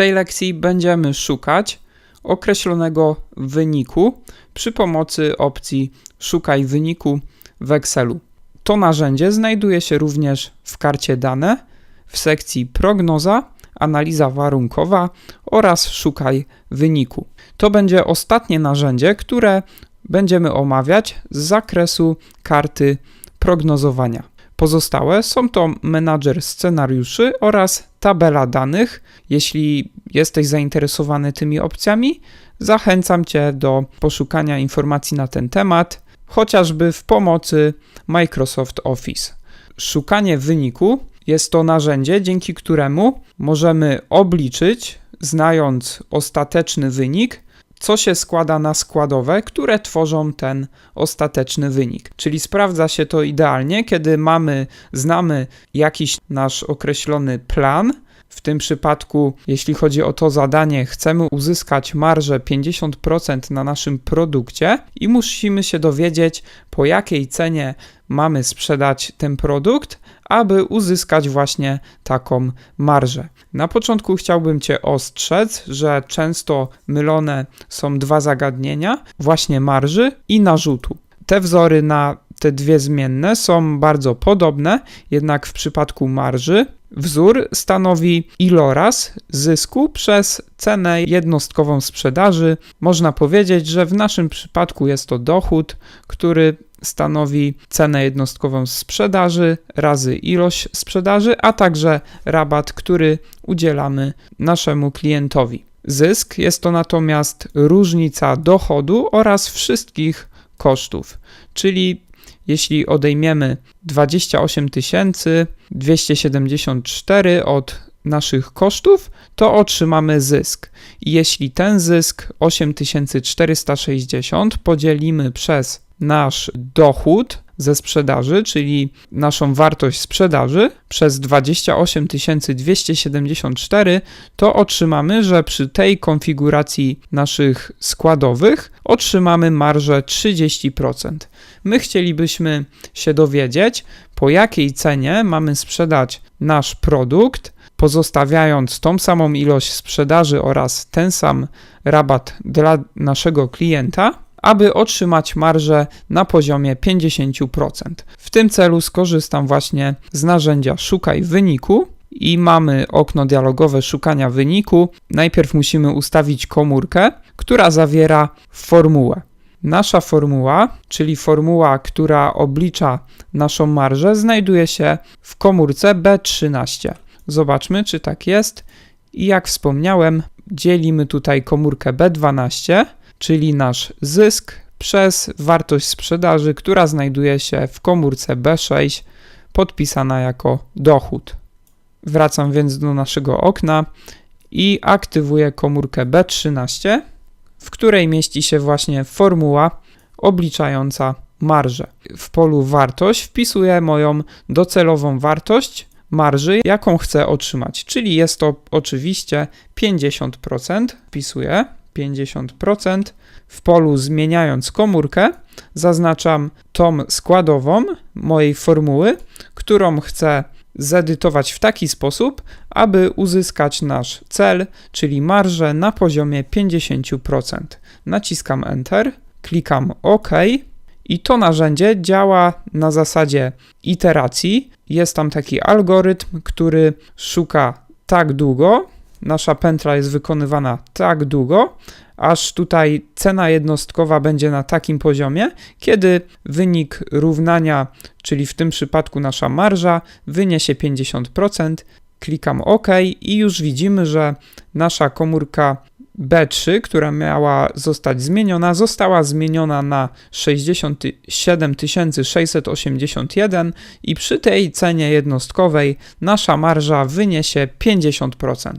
tej lekcji będziemy szukać określonego wyniku przy pomocy opcji Szukaj wyniku w Excelu. To narzędzie znajduje się również w karcie dane w sekcji Prognoza, Analiza warunkowa oraz Szukaj wyniku. To będzie ostatnie narzędzie, które będziemy omawiać z zakresu karty prognozowania. Pozostałe są to menadżer scenariuszy oraz tabela danych. Jeśli jesteś zainteresowany tymi opcjami, zachęcam Cię do poszukania informacji na ten temat, chociażby w pomocy Microsoft Office. Szukanie wyniku jest to narzędzie, dzięki któremu możemy obliczyć, znając ostateczny wynik, co się składa na składowe, które tworzą ten ostateczny wynik. Czyli sprawdza się to idealnie, kiedy mamy, znamy jakiś nasz określony plan. W tym przypadku, jeśli chodzi o to zadanie, chcemy uzyskać marżę 50% na naszym produkcie i musimy się dowiedzieć, po jakiej cenie mamy sprzedać ten produkt, aby uzyskać właśnie taką marżę. Na początku chciałbym Cię ostrzec, że często mylone są dwa zagadnienia, właśnie marży i narzutu. Te wzory na te dwie zmienne są bardzo podobne, jednak w przypadku marży wzór stanowi iloraz zysku przez cenę jednostkową sprzedaży. Można powiedzieć, że w naszym przypadku jest to dochód, który stanowi cenę jednostkową sprzedaży razy ilość sprzedaży, a także rabat, który udzielamy naszemu klientowi. Zysk jest to natomiast różnica dochodu oraz wszystkich kosztów, czyli jeśli odejmiemy 28 274 od naszych kosztów, to otrzymamy zysk. I jeśli ten zysk 8460 podzielimy przez nasz dochód ze sprzedaży, czyli naszą wartość sprzedaży przez 28 274, to otrzymamy, że przy tej konfiguracji naszych składowych otrzymamy marżę 30%. My chcielibyśmy się dowiedzieć, po jakiej cenie mamy sprzedać nasz produkt, pozostawiając tą samą ilość sprzedaży oraz ten sam rabat dla naszego klienta aby otrzymać marżę na poziomie 50%. W tym celu skorzystam właśnie z narzędzia Szukaj wyniku i mamy okno dialogowe szukania wyniku. Najpierw musimy ustawić komórkę, która zawiera formułę. Nasza formuła, czyli formuła, która oblicza naszą marżę, znajduje się w komórce B13. Zobaczmy, czy tak jest. I jak wspomniałem, dzielimy tutaj komórkę B12 czyli nasz zysk przez wartość sprzedaży, która znajduje się w komórce B6, podpisana jako dochód. Wracam więc do naszego okna i aktywuję komórkę B13, w której mieści się właśnie formuła obliczająca marżę. W polu wartość wpisuję moją docelową wartość marży, jaką chcę otrzymać, czyli jest to oczywiście 50%. Wpisuję 50%. W polu zmieniając komórkę zaznaczam tą składową mojej formuły, którą chcę zedytować w taki sposób, aby uzyskać nasz cel, czyli marżę na poziomie 50%. Naciskam Enter, klikam OK i to narzędzie działa na zasadzie iteracji. Jest tam taki algorytm, który szuka tak długo, nasza pętla jest wykonywana tak długo, aż tutaj cena jednostkowa będzie na takim poziomie, kiedy wynik równania, czyli w tym przypadku nasza marża, wyniesie 50%. Klikam OK i już widzimy, że nasza komórka B3, która miała zostać zmieniona, została zmieniona na 67 681 i przy tej cenie jednostkowej nasza marża wyniesie 50%.